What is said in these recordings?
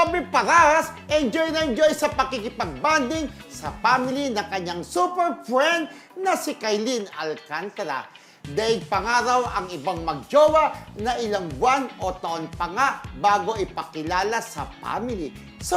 Kobe Paras, enjoy na enjoy sa pakikipag-bonding sa family ng kanyang super friend na si Kailin Alcantara. Dahil pangaraw ang ibang magjowa na ilang buwan o taon pa nga bago ipakilala sa family. So,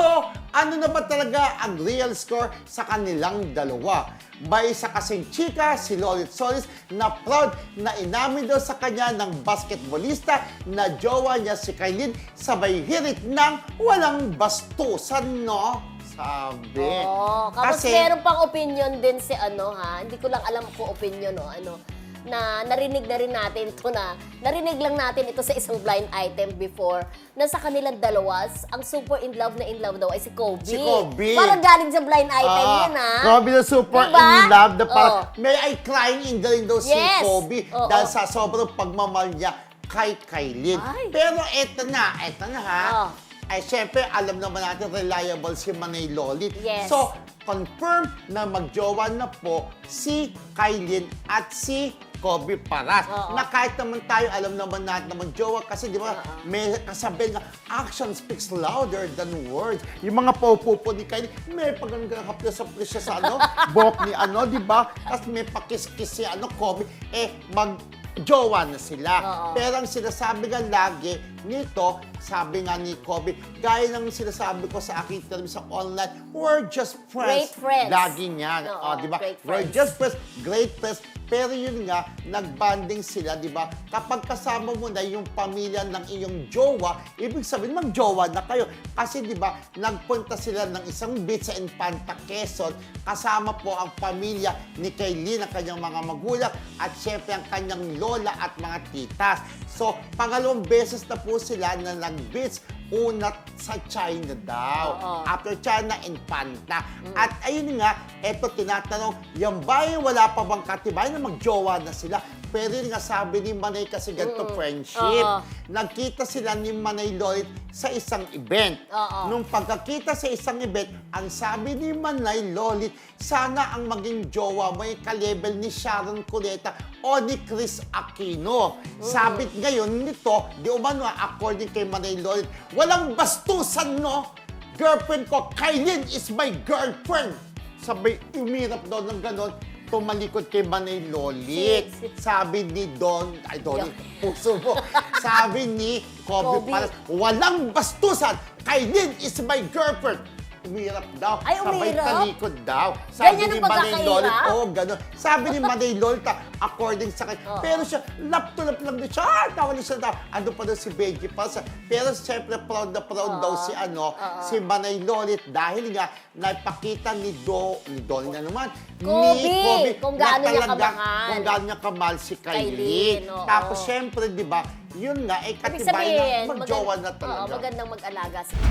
ano na ba talaga ang real score sa kanilang dalawa? May isa kasing chika, si Lolit Solis, na proud na inamin daw sa kanya ng basketballista na jowa niya si Kailin sabay hirit ng walang bastusan, no? Sabi. Oo. Kapag meron pang opinion din si ano ha, hindi ko lang alam kung opinion o ano, na narinig na rin natin ito na, narinig lang natin ito sa isang blind item before, na sa kanilang dalawa, ang super in love na in love daw ay si Kobe. Si Kobe. Parang galing sa blind item Ah, yun ha. Kobe na super Diba? in love na parang, Oh. may I crying in the ring daw si Yes. Kobe Oo. dahil sa sobrang pagmamahal niya kay Kailin. Ay. Pero eto na, eto na ha. Oh. Ay, syempre, alam naman natin, reliable si Manay Lolit. Yes. So, confirm na magjowa na po si Kailin at si Kobe Paras. Oo. Na kahit naman tayo, alam naman natin na magjowa kasi di ba, Oo. may kasabi nga, action speaks louder than words. Yung mga paupupo ni Kylie, may pagkakang haplas-haplas siya sa ano, buhok ni ano, di ba? Tapos may pakis-kis si ano, Kobe, eh, mag jowa na sila. Oo. Pero ang sinasabi nga lagi nito, sabi nga ni Kobe, gaya ng sinasabi ko sa aking term sa online, we're just friends. Great friends. Lagi niyan. Oo, oh, di ba? great We're friends. just friends, great friends. Pero yun nga, nagbanding sila, di ba? Kapag kasama mo na yung pamilya ng iyong jowa, ibig sabihin, mag-jowa na kayo. Kasi di ba, nagpunta sila ng isang beach sa Infanta, Quezon, kasama po ang pamilya ni Kaylin, ang kanyang mga magulang, at syempre ang kanyang lola at mga titas. So, pangalawang beses na po sila na nag-beach, una sa China daw. Oo. After China, Infanta. At ayun nga, eto tinatanong, yung ba yung wala pa bang katibay na magjowa na sila? Pero yun nga sabi ni Manay kasi ganito friendship. Oo. Nagkita sila ni Manay Lolit sa isang event. Oo. Nung pagkakita sa isang event, ang sabi ni Manay Lolit, sana ang maging jowa mo ay kalebel ni Sharon Cuneta o ni Chris Aquino. Sabi ngayon nito, di umano according kay Manay Lolit, walang bastusan no? Girlfriend ko, Kailin is my girlfriend. Sabay, umirap daw ng ganon, tumalikod kay Manay Lolit. Sabi ni Don, ay Don, puso mo. Sabi ni Kobe, Kobe. Paras, walang bastusan. Kailin is my girlfriend. Umirap daw. Ay, Sabay umirap? talikod daw. Sabi Ganyan ni ang Manay pagkakairap? Oo, gano'n. Sabi ni Manay Lolit, ah, according sa kanya. Oo. Pero siya, lap to lap lang din siya. Ah, tawa na siya daw. Ano pa daw si Benji Paz. Pero siyempre, proud na proud daw si ano, si Manay Lolit dahil nga, napakita ni Do, ni Don na naman, Kobe, ni Kobe, kung na gaano niya talagang- kamahal. Kung gaano niya kamahal si Kailin, Kailin. oo. Tapos syempre, di ba, yun nga, eh, Ibig katibay sabihin, na magjowa magand- na talaga. Oo, magandang mag-alaga sila.